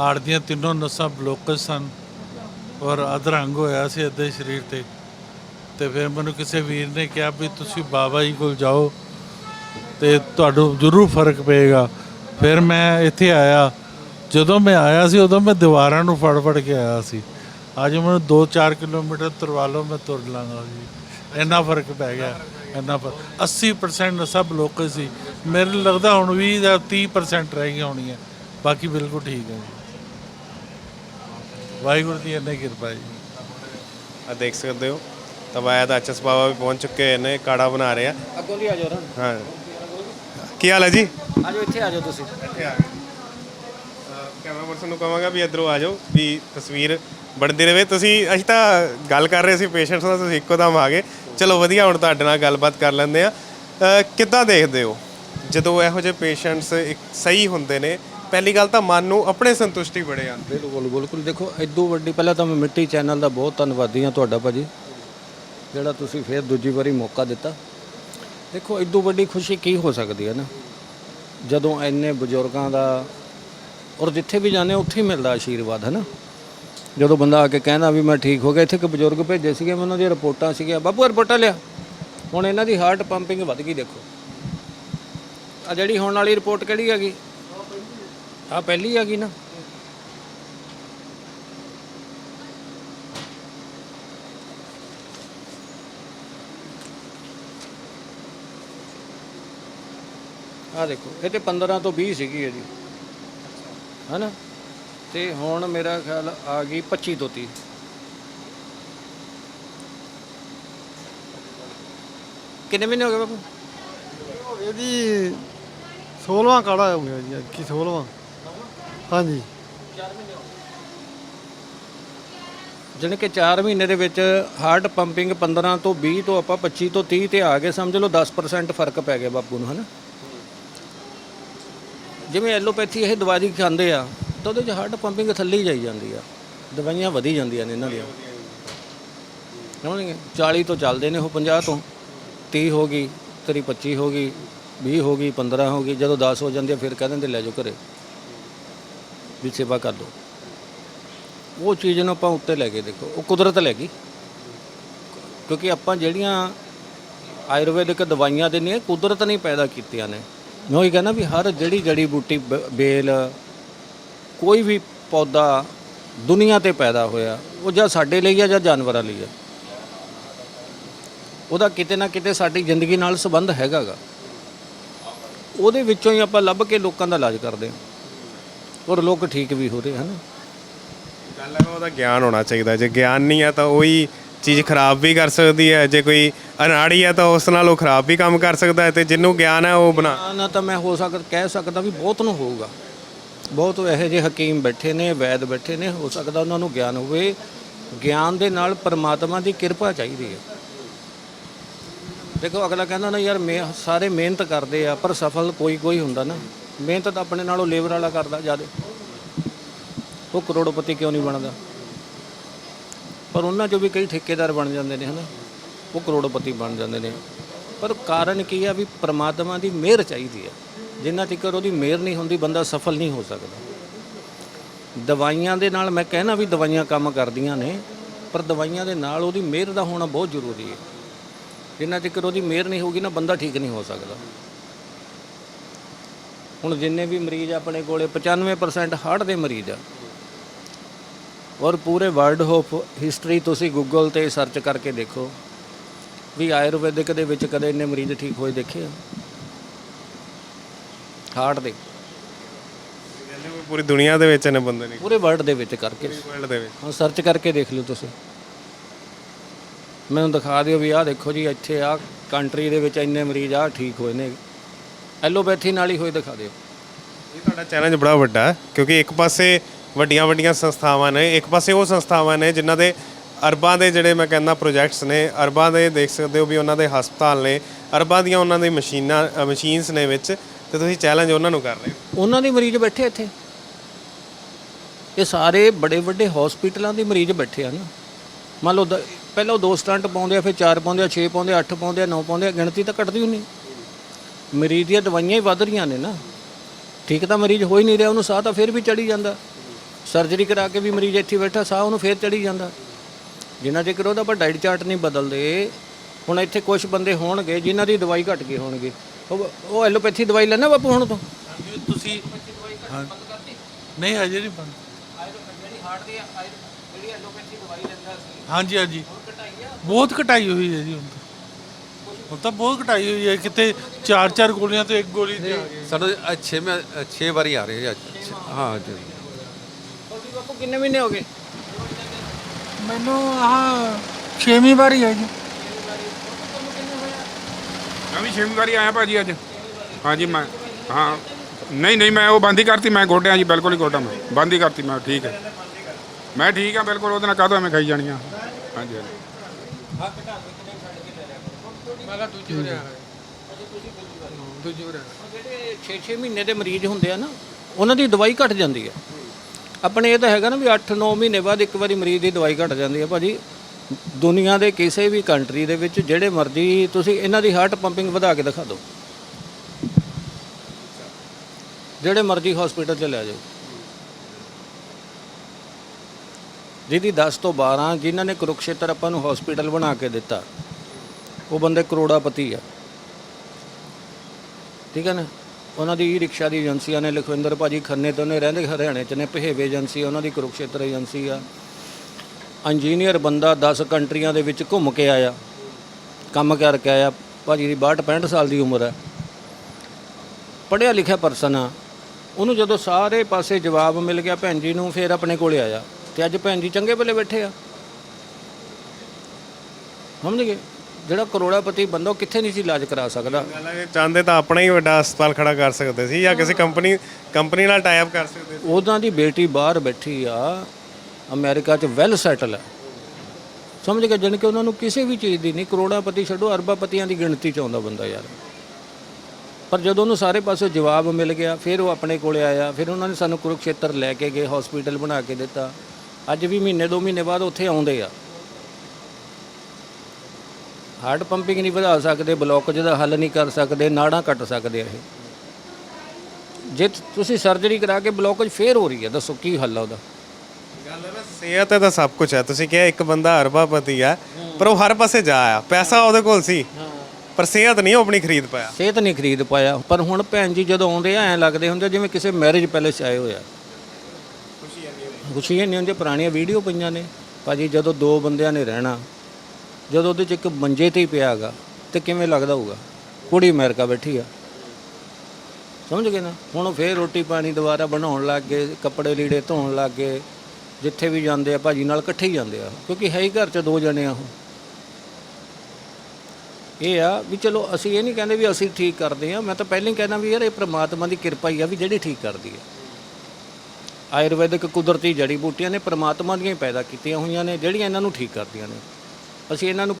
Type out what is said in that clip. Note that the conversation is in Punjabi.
ਹਾਰਟ ਦੀਆਂ ਤਿੰਨੋਂ ਨਸਾਂ ਬਲੋਕੇਜ ਸਨ ਔਰ ਅਧਰੰਗ ਹੋਇਆ ਸੀ ਅੱਧੇ ਸਰੀਰ ਤੇ। ਤੇ ਫਿਰ ਮੈਨੂੰ ਕਿਸੇ ਵੀਰ ਨੇ ਕਿਹਾ ਵੀ ਤੁਸੀਂ ਬਾਬਾ ਜੀ ਕੋਲ ਜਾਓ ਤੇ ਤੁਹਾਨੂੰ ਜ਼ਰੂਰ ਫ਼ਰਕ ਪਏਗਾ। ਫਿਰ ਮੈਂ ਇੱਥੇ ਆਇਆ। ਜਦੋਂ ਮੈਂ ਆਇਆ ਸੀ, ਉਦੋਂ ਮੈਂ ਦੀਵਾਰਾਂ ਨੂੰ ਫੜ ਫੜ ਕੇ ਆਇਆ ਸੀ। ਅੱਜ ਮੈਨੂੰ 2-4 ਕਿਲੋਮੀਟਰ ਤੁਰਵਾ ਲਓ ਮੈਂ ਤੁਰ ਲਾਂਗਾ ਜੀ। ਇੰਨਾ ਫ਼ਰਕ ਪੈ ਗਿਆ, ਇੰਨਾ ਫ਼ਰਕ। 80% ਨਸਾਂ ਬਲੋਕੇਜ ਸੀ। ਮੇਰੇ ਲੱਗਦਾ ਹੁਣ ਵੀ ਜਾਂ 30% ਰਹਿ ਗਈ ਹੋਣੀ ਹੈ ਬਾਕੀ ਬਿਲਕੁਲ ਠੀਕ ਹੈ ਜੀ। ਵਾਹਿਗੁਰੂ ਦੀ ਇੰਨੀ ਕਿਰਪਾ ਜੀ। ਆ ਦੇਖ ਸਕਦੇ ਹੋ ਤਵਾਇਆ ਐਚਐਸ ਬਾਬਾ ਵੀ ਪਹੁੰਚ ਚੁੱਕੇ ਨੇ ਕਾੜਾ ਬਣਾ ਰਹੇ ਆ। ਅੱਗੋਂ ਦੀ ਆ ਜਾਓ ਰਨ ਹਾਂ। ਕੀ ਹਾਲ ਹੈ ਜੀ? ਆ ਜਾਓ ਇੱਥੇ ਆ ਜਾਓ ਤੁਸੀਂ। ਇੱਥੇ ਆ ਕੈਮਰਾ ਪਰਸਨ ਨੂੰ ਕਹਾਂਗਾ ਵੀ ਇੱਧਰੋਂ ਆ ਜਾਓ ਵੀ ਤਸਵੀਰ ਬਣਦੀ ਰਹੇ। ਤੁਸੀਂ ਅਸੀਂ ਤਾਂ ਗੱਲ ਕਰ ਰਹੇ ਸੀ ਪੇਸ਼ੈਂਟਸ ਨਾਲ ਤੁਸੀਂ ਇੱਕੋ ਦਮ ਆ ਗਏ। ਚਲੋ ਵਧੀਆ ਹੁਣ ਤੁਹਾਡੇ ਨਾਲ ਗੱਲਬਾਤ ਕਰ ਲੈਂਦੇ ਆ ਕਿੱਦਾਂ ਦੇਖਦੇ ਹੋ? ਜਦੋਂ ਇਹੋ ਜਿਹੇ ਪੇਸ਼ੈਂਟਸ ਇੱਕ ਸਹੀ ਹੁੰਦੇ ਨੇ ਪਹਿਲੀ ਗੱਲ ਤਾਂ ਮਨ ਨੂੰ ਆਪਣੇ ਸੰਤੁਸ਼ਟੀ ਬੜੇ ਆਉਂਦੀ। ਬਿਲਕੁਲ ਬਿਲਕੁਲ। ਦੇਖੋ ਐਦੋਂ ਵੱਡੀ, ਪਹਿਲਾਂ ਤਾਂ ਮੈਂ ਮਿੱਟੀ ਚੈਨਲ ਦਾ ਬਹੁਤ ਧੰਨਵਾਦੀ ਹਾਂ ਤੁਹਾਡਾ ਭਾਜੀ, ਜਿਹੜਾ ਤੁਸੀਂ ਫੇਰ ਦੂਜੀ ਵਾਰੀ ਮੌਕਾ ਦਿੱਤਾ। ਦੇਖੋ ਐਦੋਂ ਵੱਡੀ ਖੁਸ਼ੀ ਕੀ ਹੋ ਸਕਦੀ ਹੈ ਨਾ? ਜਦੋਂ ਇੰਨੇ ਬਜ਼ੁਰਗਾਂ ਦਾ, ਔਰ ਜਿੱਥੇ ਵੀ ਜਾਂਦੇ ਉੱਥੇ ਹੀ ਮਿਲਦਾ ਆਸ਼ੀਰਵਾਦ, ਹੈ ਨਾ? ਜਦੋਂ ਬੰਦਾ ਆ ਕੇ ਕਹਿੰਦਾ ਵੀ ਮੈਂ ਠੀਕ ਹੋ ਗਿਆ, ਇੱਥੇ ਕਿ ਬਜ਼ੁਰਗ ਭੇਜੇ ਸੀਗੇ ਮੈਂ ਉਹਨਾਂ ਦੀਆਂ ਰਿਪੋਰਟਾਂ ਸੀਗੀਆਂ। ਬਾਬੂ ਰਿਪੋਰਟਾਂ ਲਿਆ। ਹੁਣ ਇਹਨਾਂ ਦੀ ਹਾਰਟ ਪੰਪਿੰਗ ਵੱਧ ਗਈ, ਦੇਖੋ। ਆ ਜਿਹੜੀ ਹੁਣ ਵਾਲੀ ਰਿਪੋਰਟ ਕਿਹੜੀ ਹੈਗੀ? ਆ ਪਹਿਲੀ ਆ ਗਈ ਨਾ। ਆ ਦੇਖੋ, ਇਹ ਤੇ 15 ਤੋਂ 20 ਸੀਗੀ ਹੈ ਜੀ। ਤੇ ਹੁਣ ਮੇਰਾ ਖਿਆਲ ਆ ਗਈ 25 ਤੋਂ 30 ਕਿੰਨੇ ਮਹੀਨੇ ਹੋ ਗਏ ਬਾਪੂ? ਇਹਦੀ 16ਵਾਂ ਕਾੜਾ ਹੋ ਗਿਆ ਜੀ ਕੀ 16ਵਾਂ ਹਾਂਜੀ। ਜਾਣੀ ਕਿ 4 ਮਹੀਨੇ ਦੇ ਵਿੱਚ ਹਾਰਟ ਪੰਪਿੰਗ 15 ਤੋਂ 20 ਤੋਂ ਆਪਾਂ 25 ਤੋਂ 30 ਤੇ ਆ ਗਏ, ਸਮਝ ਲਓ 10% ਫ਼ਰਕ ਪੈ ਗਿਆ ਬਾਪੂ ਨੂੰ, ਹਨਾ? ਜਿਵੇਂ ਐਲੋਪੈਥੀ ਇਹ ਦਵਾਈ ਖਾਂਦੇ ਆ, ਤਾਂ ਉਹਦੇ 'ਚ ਹਾਰਟ ਪੰਪਿੰਗ ਥੱਲੇ ਹੀ ਜਾਈ ਜਾਂਦੀ ਆ। ਦਵਾਈਆਂ ਵਧੀ ਜਾਂਦੀਆਂ ਨੇ ਇਹਨਾਂ ਦੀਆਂ। ਸਮਝਗੇ 40 ਤੋਂ ਚੱਲਦੇ ਨੇ ਉਹ 50 ਤੋਂ। 30 ਹੋ ਗਈ, ਤੇਰੀ 25 ਹੋ ਗਈ 20 ਹੋ ਗਈ 15 ਹੋ ਗਈ, ਜਦੋਂ 10 ਹੋ ਜਾਂਦੀ ਆ, ਫਿਰ ਕਹਿ ਦਿੰਦੇ, ਲੈ ਜਾਓ ਘਰੇ। ਵੀ ਸੇਵਾ ਕਰ ਲਓ। ਉਹ ਚੀਜ਼ ਨੂੰ ਆਪਾਂ ਉੱਤੇ ਲੈ ਕੇ ਦੇਖੋ। ਉਹ ਕੁਦਰਤ ਲੈ ਗਈ। ਕਿਉਂਕਿ ਆਪਾਂ ਜਿਹੜੀਆਂ ਆਯੁਰਵੈਦਿਕ ਦਵਾਈਆਂ ਦਿੰਦੀਆਂ ਇਹ ਕੁਦਰਤ ਨੇ ਪੈਦਾ ਕੀਤੀਆਂ ਨੇ। ਮੈਂ ਉਹੀ ਕਹਿੰਦਾ ਵੀ ਹਰ ਜਿਹੜੀ ਜੜੀ ਬੂਟੀ, ਬ- ਬੇਲ, ਕੋਈ ਵੀ ਪੌਦਾ ਦੁਨੀਆ ਤੇ ਪੈਦਾ ਹੋਇਆ, ਉਹ ਜਾਂ ਸਾਡੇ ਲਈ ਆ ਜਾਂ ਜਾਨਵਰਾਂ ਲਈ ਆ। ਉਹਦਾ ਕਿਤੇ ਨਾ ਕਿਤੇ ਸਾਡੀ ਜ਼ਿੰਦਗੀ ਨਾਲ ਸੰਬੰਧ ਹੈਗਾਗਾ। ਉਹਦੇ ਵਿੱਚੋਂ ਹੀ ਆਪਾਂ ਲੱਭ ਕੇ ਲੋਕਾਂ ਦਾ ਇਲਾਜ ਕਰਦੇ ਹਾਂ। ਔਰ ਲੋਕ ਠੀਕ ਵੀ ਹੋ ਰਹੇ ਹਨ। ਗੱਲ ਹੈ ਉਹਦਾ ਗਿਆਨ ਹੋਣਾ ਚਾਹੀਦਾ। ਜੇ ਗਿਆਨ ਨਹੀਂ ਹੈ ਤਾਂ ਉਹੀ ਚੀਜ਼ ਖਰਾਬ ਵੀ ਕਰ ਸਕਦੀ ਹੈ। ਜੇ ਕੋਈ ਅਨਾੜੀ ਹੈ ਤਾਂ ਉਸ ਨਾਲ ਉਹ ਖਰਾਬ ਵੀ ਕੰਮ ਕਰ ਸਕਦਾ ਹੈ ਤੇ ਜਿਹਨੂੰ ਗਿਆਨ ਹੈ ਉਹ ਬਣਾ ਨਾ ਤਾਂ ਮੈਂ ਹੋ ਸਕਦਾ ਕਹਿ ਸਕਦਾ ਵੀ ਬਹੁਤ ਨੂੰ ਹੋਊਗਾ। ਬਹੁਤ ਇਹੋ ਜਿਹੇ ਹਕੀਮ ਬੈਠੇ ਨੇ ਵੈਦ ਬੈਠੇ ਨੇ ਹੋ ਸਕਦਾ ਉਹਨਾਂ ਨੂੰ ਗਿਆਨ ਹੋਵੇ। ਗਿਆਨ ਦੇ ਨਾਲ ਪਰਮਾਤਮਾ ਦੀ ਕਿਰਪਾ ਚਾਹੀਦੀ ਹੈ। ਦੇਖੋ ਅਗਲਾ ਕਹਿੰਦਾ ਨਾ ਯਾਰ ਮੈਂ ਸਾਰੇ ਮਿਹਨਤ ਕਰਦੇ ਆ ਪਰ ਸਫਲ ਕੋਈ ਕੋਈ ਹੁੰਦਾ ਨਾ। ਮਿਹਨਤ ਤਾਂ ਆਪਣੇ ਨਾਲੋਂ ਲੇਬਰ ਵਾਲਾ ਕਰਦਾ ਜ਼ਿਆਦਾ। ਉਹ ਕਰੋੜਪਤੀ ਕਿਉਂ ਨਹੀਂ ਬਣਦਾ? ਪਰ ਉਹਨਾਂ ਚੋਂ ਵੀ ਕਈ ਠੇਕੇਦਾਰ ਬਣ ਜਾਂਦੇ ਨੇ, ਹਨਾ? ਉਹ ਕਰੋੜਪਤੀ ਬਣ ਜਾਂਦੇ ਨੇ। ਪਰ ਕਾਰਨ ਕੀ ਆ ਵੀ ਪ੍ਰਮਾਤਮਾ ਦੀ ਮਿਹਰ ਚਾਹੀਦੀ ਹੈ ਜਿੰਨਾ ਤੱਕ ਉਹਦੀ ਮਿਹਰ ਨਹੀਂ ਹੁੰਦੀ, ਬੰਦਾ ਸਫਲ ਨਹੀਂ ਹੋ ਸਕਦਾ। ਦਵਾਈਆਂ ਦੇ ਨਾਲ ਮੈਂ ਕਹਿਣਾ ਵੀ ਦਵਾਈਆਂ ਕੰਮ ਕਰਦੀਆਂ ਨੇ, ਪਰ ਦਵਾਈਆਂ ਦੇ ਨਾਲ ਉਹਦੀ ਮਿਹਰ ਦਾ ਹੋਣਾ ਬਹੁਤ ਜ਼ਰੂਰੀ ਹੈ। ਜਿੰਨਾ ਤੱਕ ਉਹਦੀ ਮਿਹਰ ਨਹੀਂ ਹੋਊਗੀ, ਨਾ ਬੰਦਾ ਠੀਕ ਨਹੀਂ ਹੋ ਸਕਦਾ। ਹੁਣ ਜਿੰਨੇ ਵੀ ਮਰੀਜ਼ ਆਪਣੇ ਕੋਲੇ 95% ਹਾਰਟ ਦੇ ਮਰੀਜ਼ ਆ। ਔਰ ਪੂਰੇ ਵਰਲਡ ਆਫ ਹਿਸਟਰੀ ਤੁਸੀਂ ਗੂਗਲ ਤੇ ਸਰਚ ਕਰਕੇ ਦੇਖੋ ਵੀ ਆਯੁਰਵੈਦਿਕ ਦੇ ਵਿੱਚ ਕਦੇ ਇੰਨੇ ਮਰੀਜ਼ ਠੀਕ ਹੋਏ ਦੇਖੇ ਆ। ਹਾਰਟ ਦੇ। ਪੂਰੀ ਦੁਨੀਆ ਦੇ ਵਿੱਚ ਨੇ ਬੰਦੇ ਨੇ। ਪੂਰੇ ਵਰਲਡ ਦੇ ਵਿੱਚ ਕਰਕੇ। ਵਰਲਡ ਦੇ ਵਿੱਚ। ਹਾਂ ਸਰਚ ਕਰਕੇ ਦੇਖ ਲਿਓ ਤੁਸੀਂ। ਮੈਨੂੰ ਦਿਖਾ ਦਿਓ ਵੀ ਆਹ ਦੇਖੋ ਜੀ ਇੱਥੇ ਆਹ ਕੰਟਰੀ ਦੇ ਵਿੱਚ ਇੰਨੇ ਮਰੀਜ਼ ਆ ਠੀਕ ਹੋਏ ਨੇ। ਐਲੋਪੈਥੀ ਨਾਲ ਹੀ ਹੋਏ ਦਿਖਾ ਦਿਓ। ਇਹ ਤੁਹਾਡਾ ਚੈਲੰਜ ਬੜਾ ਵੱਡਾ ਹੈ ਕਿਉਂਕਿ ਇੱਕ ਪਾਸੇ ਵੱਡੀਆਂ ਵੱਡੀਆਂ ਸੰਸਥਾਵਾਂ ਨੇ ਇੱਕ ਪਾਸੇ ਉਹ ਸੰਸਥਾਵਾਂ ਨੇ ਜਿਨ੍ਹਾਂ ਦੇ ਅਰਬਾਂ ਦੇ ਜਿਹੜੇ ਮੈਂ ਕਹਿੰਦਾ ਪ੍ਰੋਜੈਕਟਸ ਨੇ ਅਰਬਾਂ ਦੇ ਦੇਖ ਸਕਦੇ ਹੋ ਵੀ ਉਹਨਾਂ ਦੇ ਹਸਪਤਾਲ ਨੇ ਅਰਬਾਂ ਦੀਆਂ ਉਹਨਾਂ ਦੀ ਮਸ਼ੀਨਾਂ ਮਸ਼ੀਨਸ ਨੇ ਵਿੱਚ ਤੇ ਤੁਸੀਂ ਚੈਲੰਜ ਉਹਨਾਂ ਨੂੰ ਕਰ ਰਹੇ ਹੋ। ਉਹਨਾਂ ਦੇ ਮਰੀਜ਼ ਬੈਠੇ ਇੱਥੇ। ਇਹ ਸਾਰੇ ਬੜੇ ਵੱਡੇ ਹਸਪੀਟਲਾਂ ਦੇ ਮਰੀਜ਼ ਬੈਠੇ ਆ ਨਾ ਮੰਨ ਲਓ ਦ- ਪਹਿਲਾਂ ਉਹ ਦੋ ਸਟੰਟ ਪਾਉਂਦੇ ਆ ਫਿਰ ਚਾਰ ਪਾਉਂਦੇ ਆ 6 ਪਾਉਂਦੇ ਆ 8 ਪਾਉਂਦੇ ਆ 9 ਪਾਉਂਦੇ ਆ ਗਿਣਤੀ ਤਾਂ ਘਟਦੀ ਹੋਣੀ ਮਰੀਜ਼ ਦੀਆਂ ਦਵਾਈਆਂ ਹੀ ਵੱਧ ਰਹੀਆਂ ਨੇ ਨਾ। ਠੀਕ ਤਾਂ ਮਰੀਜ਼ ਹੋ ਹੀ ਨਹੀਂ ਰਿਹਾ ਉਹਨੂੰ ਸਾਹ ਤਾਂ ਫਿਰ ਵੀ ਚੜੀ ਜਾਂਦਾ। ਸਰਜਰੀ ਕਰਾ ਕੇ ਵੀ ਮਰੀਜ਼ ਇੱਥੇ ਬੈਠਾ ਸਾਹ ਉਹਨੂੰ ਫੇਰ ਚੜੀ ਜਾਂਦਾ। ਜਿੰਨਾ ਚਿਰ ਉਹਦਾ ਆਪਾਂ ਡਾਈਟ ਚਾਰਟ ਨਹੀਂ ਬਦਲਦੇ ਹੁਣ ਇੱਥੇ ਕੁਝ ਬੰਦੇ ਹੋਣਗੇ ਜਿਨ੍ਹਾਂ ਦੀ ਦਵਾਈ ਘਟ ਗਈ ਹੋਣਗੇ। ਉਹ ਉਹ ਐਲੋਪੈਥੀ ਦਵਾਈ ਲੈਣਾ ਬਾਪੂ ਹੁਣ ਤੋਂ? ਹਾਂਜੀ, ਤੁਸੀਂ ਹਾਂ। ਨਹੀਂ ਹਜੇ ਨਹੀਂ ਬੰਦ। ਜਿਹੜੀ ਹਾਰਟ ਦੀ ਜਿਹੜੀ ਐਲੋਪੈਥੀ ਦਵਾਈ ਲੈਂਦਾ ਸੀ। ਹਾਂਜੀ ਹਾਂਜੀ। ਬਹੁਤ ਘਟਾਈ ਹੋਈ ਹੈ ਜੀ ਹੁਣ ਤਾਂ। ਹੁਣ ਤਾਂ ਬਹੁਤ ਘਟਾਈ ਹੋਈ ਹੈ ਕਿਤੇ ਚਾਰ ਚਾਰ ਗੋਲੀਆਂ ਤੋਂ ਇੱਕ ਗੋਲੀ ਤੇ ਆ ਸਾਨੂੰ ਛੇ ਮੈਂ ਛੇ ਵਾਰੀ ਆ ਰਹੇ ਹਾਂ ਜੀ ਤੁਸੀਂ ਬਾਪੂ ਕਿੰਨੇ ਮਹੀਨੇ ਹੋ ਗਏ? ਮੈਨੂੰ ਆਹ ਛੇਵੀਂ ਵਾਰੀ ਹੈ ਜੀ। ਮੈਂ ਵੀ ਛੇਵੀਂ ਵਾਰੀ ਆਇਆ ਭਾਜੀ ਅੱਜ। ਹਾਂਜੀ ਮੈਂ ਹਾਂ। ਨਹੀਂ ਨਹੀਂ ਮੈਂ ਉਹ ਬੰਦ ਹੀ ਕਰਤੀ ਮੈਂ ਗੋਡਿਆਂ ਜੀ ਬਿਲਕੁਲ ਹੀ ਗੋਡਾ ਮੈਂ। ਬੰਦ ਹੀ ਕਰਤੀ ਮੈਂ ਠੀਕ ਹੈ। ਮੈਂ ਠੀਕ ਆ ਬਿਲਕੁਲ ਉਹਦੇ ਨਾਲ ਕਾਹਦੋਂ ਐਵੇਂ ਖਾਈ ਜਾਣੀਆਂ। ਹਾਂਜੀ ਹਾਂਜੀ। ਜਿਹੜੇ 6-6 ਮਹੀਨੇ ਦੇ ਮਰੀਜ਼ ਹੁੰਦੇ ਆ ਨਾ ਉਹਨਾਂ ਦੀ ਦਵਾਈ ਘਟ ਜਾਂਦੀ ਆ ਆਪਣੇ ਇਹ ਤਾਂ ਹੈਗਾ ਨਾ ਵੀ 8-9 ਮਹੀਨੇ ਬਾਅਦ ਇੱਕ ਵਾਰੀ ਮਰੀਜ਼ ਦੀ ਦਵਾਈ ਘਟ ਜਾਂਦੀ ਆ ਭਾਜੀ ਦੁਨੀਆ ਦੇ ਕਿਸੇ ਵੀ ਕੰਟਰੀ ਦੇ ਵਿੱਚ ਜਿਹੜੇ ਮਰਜ਼ੀ ਤੁਸੀਂ ਇਹਨਾਂ ਦੀ ਹਾਰਟ ਪੰਪਿੰਗ ਵਧਾ ਕੇ ਦਿਖਾ ਦਿਓ। ਜਿਹੜੇ ਮਰਜ਼ੀ ਹਸਪੀਟਲ ਚ ਲੈ ਜਾਓ। ਜਿਹਦੀ 10 ਤੋਂ 12 ਜਿਨ੍ਹਾਂ ਨੇ ਕੁਰੂਕਸ਼ੇਤਰ ਆਪਾਂ ਨੂੰ ਹਸਪੀਟਲ ਬਣਾ ਕੇ ਦਿੱਤਾ ਉਹ ਬੰਦੇ ਕਰੋੜਾਪਤੀ ਆ। ਠੀਕ ਹੈ ਨਾ? ਉਹਨਾਂ ਦੀ ਈ ਰਿਕਸ਼ਾ ਦੀ ਏਜੰਸੀਆਂ ਨੇ ਲਖਵਿੰਦਰ ਭਾਜੀ ਖੰਨੇ ਤੋਂ ਨੇ ਰਹਿੰਦੇ ਹਰਿਆਣੇ ਚ ਨੇ ਪਹੇਵੇ ਏਜੰਸੀ ਉਹਨਾਂ ਦੀ ਕੁਰੂਕਸ਼ੇਤਰ ਏਜੰਸੀ ਆ। ਇੰਜੀਨੀਅਰ ਬੰਦਾ 10 ਕੰਟਰੀਆਂ ਦੇ ਵਿੱਚ ਘੁੰਮ ਕੇ ਆਇਆ, ਕੰਮ ਕਰਕੇ ਆਇਆ, ਭਾਜੀ ਦੀ 62 65 ਸਾਲ ਦੀ ਉਮਰ ਹੈ ਪੜ੍ਹਿਆ ਲਿਖਿਆ ਪਰਸਨ ਆ। ਉਹਨੂੰ ਜਦੋਂ ਸਾਰੇ ਪਾਸੇ ਜਵਾਬ ਮਿਲ ਗਿਆ, ਭੈਣ ਜੀ ਨੂੰ ਫਿਰ ਆਪਣੇ ਕੋਲੇ ਆਇਆ। ਤੇ ਅੱਜ ਭੈਣ ਜੀ ਚੰਗੇ ਭਲੇ ਬੈਠੇ ਆ। ਸਮਝ ਗਏ? ਜਿਹੜਾ ਕਰੋੜਾਪਤੀ ਬੰਦਾ ਉਹ ਕਿੱਥੇ ਨਹੀਂ ਸੀ ਇਲਾਜ ਕਰਾ ਸਕਦਾ? ਚਾਹੁੰਦੇ ਤਾਂ ਆਪਣਾ ਹੀ ਵੱਡਾ ਹਸਪਤਾਲ ਖੜਾ ਕਰ ਸਕਦੇ ਸੀ ਜਾਂ ਕਿਸੇ ਕੰਪਨੀ ਕੰਪਨੀ ਨਾਲ ਟਾਈ ਅਪ ਕਰ ਸਕਦੇ ਸੀ। ਉਹਨਾਂ ਦੀ ਬੇਟੀ ਬਾਹਰ ਬੈਠੀ ਆ ਅਮਰੀਕਾ 'ਚ ਵੈਲ ਸੈਟਲ ਹੈ ਸਮਝ ਗਏ ਜਾਣੀ ਕਿ ਉਹਨਾਂ ਨੂੰ ਕਿਸੇ ਵੀ ਚੀਜ਼ ਦੀ ਨਹੀਂ ਕਰੋੜਾਪਤੀ ਛੱਡੋ ਅਰਬਾਪਤੀਆਂ ਦੀ ਗਿਣਤੀ 'ਚ ਆਉਂਦਾ ਬੰਦਾ ਯਾਰ। ਪਰ ਜਦੋਂ ਉਹਨੂੰ ਸਾਰੇ ਪਾਸੇ ਜਵਾਬ ਮਿਲ ਗਿਆ ਫਿਰ ਉਹ ਆਪਣੇ ਕੋਲੇ ਆਇਆ ਫਿਰ ਉਹਨਾਂ ਨੇ ਸਾਨੂੰ ਕੁਰੂਕਸ਼ੇਤਰ ਲੈ ਕੇ ਗਏ ਹਸਪੀਟਲ ਬਣਾ ਕੇ ਦਿੱਤਾ। ਅੱਜ ਵੀ ਮਹੀਨੇ ਦੋ ਮਹੀਨੇ ਬਾਅਦ ਉੱਥੇ ਆਉਂਦੇ ਆ। ਹਾਰਟ ਪੰਪਿੰਗ ਨਹੀਂ ਵਧਾ ਸਕਦੇ ਬਲੌਕੇਜ ਦਾ ਹੱਲ ਨਹੀਂ ਕਰ ਸਕਦੇ ਨਾੜਾਂ ਕੱਟ ਸਕਦੇ ਆ ਇਹ। ਜੇ ਤੁਸੀਂ ਸਰਜਰੀ ਕਰਾ ਕੇ ਬਲੌਕੇਜ ਫੇਰ ਹੋ ਰਹੀ ਹੈ ਦੱਸੋ ਕੀ ਹੱਲ ਆ ਉਹਦਾ? ਗੱਲ ਹੈ ਨਾ ਸਿਹਤ ਤਾਂ ਸਭ ਕੁਝ ਹੈ। ਤੁਸੀਂ ਕਿਹਾ ਇੱਕ ਬੰਦਾ ਅਰਬਾਪਤੀ ਹੈ ਪਰ ਉਹ ਹਰ ਪਾਸੇ ਜਾ ਆਇਆ। ਪੈਸਾ ਉਹਦੇ ਕੋਲ ਸੀ ਪਰ ਸਿਹਤ ਨਹੀਂ ਉਹ ਆਪਣੀ ਖਰੀਦ ਪਾਇਆ। ਸਿਹਤ ਨਹੀਂ ਖਰੀਦ ਪਾਇਆ। ਪਰ ਹੁਣ ਭੈਣ ਜੀ ਜਦੋਂ ਆਉਂਦੇ ਆ ਐਂ ਲੱਗਦੇ ਹੁੰਦੇ ਜਿਵੇਂ ਕਿਸੇ ਮੈਰਿਜ ਪੈਲੇਸ ਆਏ ਹੋਏ ਆ। ਖੁਸ਼ੀਆਂ ਨਹੀਂ ਹੁੰਦੀਆਂ ਪੁਰਾਣੀਆਂ ਵੀਡੀਓ ਪਈਆਂ ਨੇ। ਭਾਜੀ ਜਦੋਂ ਦੋ ਬੰਦਿਆਂ ਨੇ ਰਹਿਣਾ ਜਦੋਂ ਉਹਦੇ ਚ ਇੱਕ ਮੰਜੇ ਤੇ ਹੀ ਪਿਆ ਹੈਗਾ, ਤੇ ਕਿਵੇਂ ਲੱਗਦਾ ਹੋਊਗਾ? ਕੁੜੀ ਅਮਰੀਕਾ ਬੈਠੀ ਆ। ਸਮਝ ਗਏ ਨਾ? ਹੁਣ ਉਹ ਫੇਰ ਰੋਟੀ ਪਾਣੀ ਦੁਬਾਰਾ ਬਣਾਉਣ ਲੱਗ ਗਏ, ਕੱਪੜੇ ਲੀੜੇ ਧੋਣ ਲੱਗ ਗਏ, ਜਿੱਥੇ ਵੀ ਜਾਂਦੇ ਆ ਭਾਜੀ ਨਾਲ ਇਕੱਠੇ ਹੀ ਜਾਂਦੇ ਆ, ਕਿਉਂਕਿ ਹੈ ਹੀ ਘਰ 'ਚ ਦੋ ਜਣੇ ਆ ਉਹ। ਇਹ ਆ ਵੀ ਚਲੋ ਅਸੀਂ ਇਹ ਨਹੀਂ ਕਹਿੰਦੇ ਵੀ ਅਸੀਂ ਠੀਕ ਕਰਦੇ ਆ, ਮੈਂ ਤਾਂ ਪਹਿਲਾਂ ਹੀ ਕਹਿੰਦਾ ਵੀ ਯਾਰ ਇਹ ਪ੍ਰਮਾਤਮਾ ਦੀ ਕਿਰਪਾ ਹੀ ਆ ਵੀ ਜਿਹੜੀ ਠੀਕ ਕਰਦੀ ਹੈ ਆਯੁਰਵੈਦਿਕ ਕੁਦਰਤੀ ਜੜੀ ਬੂਟੀਆਂ ਨੇ ਪ੍ਰਮਾਤਮਾ ਦੀਆਂ ਹੀ ਪੈਦਾ ਕੀਤੀਆਂ ਹੋਈਆਂ ਨੇ, ਜਿਹੜੀਆਂ ਇਹਨਾਂ ਨੂੰ ਠੀਕ ਕਰਦੀਆਂ ਨੇ। ਅਸੀਂ ਇਹਨਾਂ ਨੂੰ